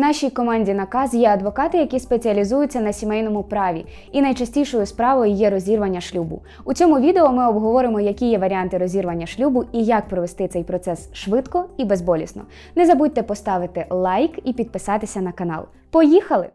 нашій команді наказ є адвокати, які спеціалізуються на сімейному праві, і найчастішою справою є розірвання шлюбу. У цьому відео ми обговоримо, які є варіанти розірвання шлюбу і як провести цей процес швидко і безболісно. Не забудьте поставити лайк і підписатися на канал. Поїхали!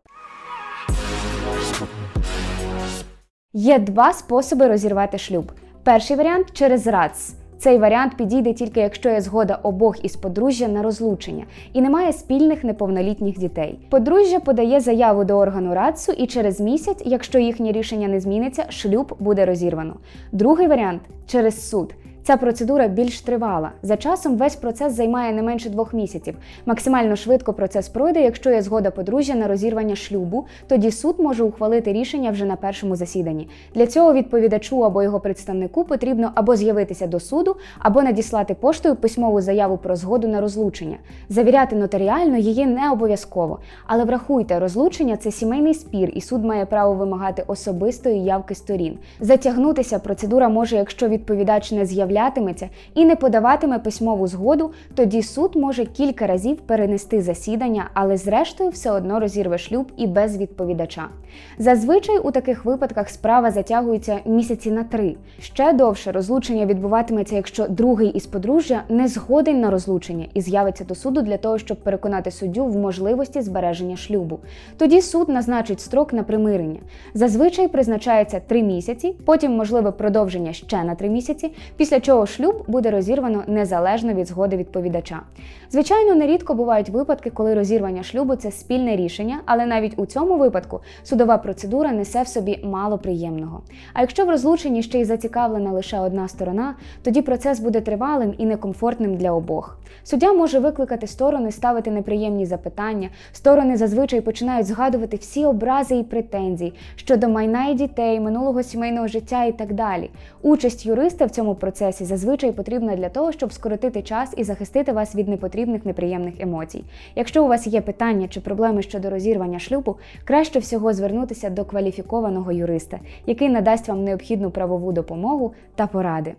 Є два способи розірвати шлюб. Перший варіант через РАЦ. Цей варіант підійде тільки якщо є згода обох із подружжя на розлучення і немає спільних неповнолітніх дітей. Подружжя подає заяву до органу РАЦу і через місяць, якщо їхнє рішення не зміниться, шлюб буде розірвано. Другий варіант через суд. Ця процедура більш тривала. За часом весь процес займає не менше двох місяців. Максимально швидко процес пройде, якщо є згода подружжя на розірвання шлюбу, тоді суд може ухвалити рішення вже на першому засіданні. Для цього відповідачу або його представнику потрібно або з'явитися до суду, або надіслати поштою письмову заяву про згоду на розлучення. Завіряти нотаріально її не обов'язково. Але врахуйте, розлучення це сімейний спір, і суд має право вимагати особистої явки сторін. Затягнутися процедура може, якщо відповідач не з'являється з'являтиметься і не подаватиме письмову згоду, тоді суд може кілька разів перенести засідання, але зрештою все одно розірве шлюб і без відповідача. Зазвичай у таких випадках справа затягується місяці на три. Ще довше розлучення відбуватиметься, якщо другий із подружжя не згоден на розлучення і з'явиться до суду для того, щоб переконати суддю в можливості збереження шлюбу. Тоді суд назначить строк на примирення. Зазвичай призначається три місяці, потім можливе продовження ще на три місяці, після чого шлюб буде розірвано незалежно від згоди відповідача. Звичайно, нерідко бувають випадки, коли розірвання шлюбу це спільне рішення, але навіть у цьому випадку судова процедура несе в собі мало приємного. А якщо в розлученні ще й зацікавлена лише одна сторона, тоді процес буде тривалим і некомфортним для обох. Суддя може викликати сторони, ставити неприємні запитання. Сторони зазвичай починають згадувати всі образи і претензії щодо майна і дітей, минулого сімейного життя і так далі. Участь юриста в цьому процесі зазвичай потрібна для того, щоб скоротити час і захистити вас від непотрібних неприємних емоцій. Якщо у вас є питання чи проблеми щодо розірвання шлюбу, краще всього звернутися до кваліфікованого юриста, який надасть вам необхідну правову допомогу та поради.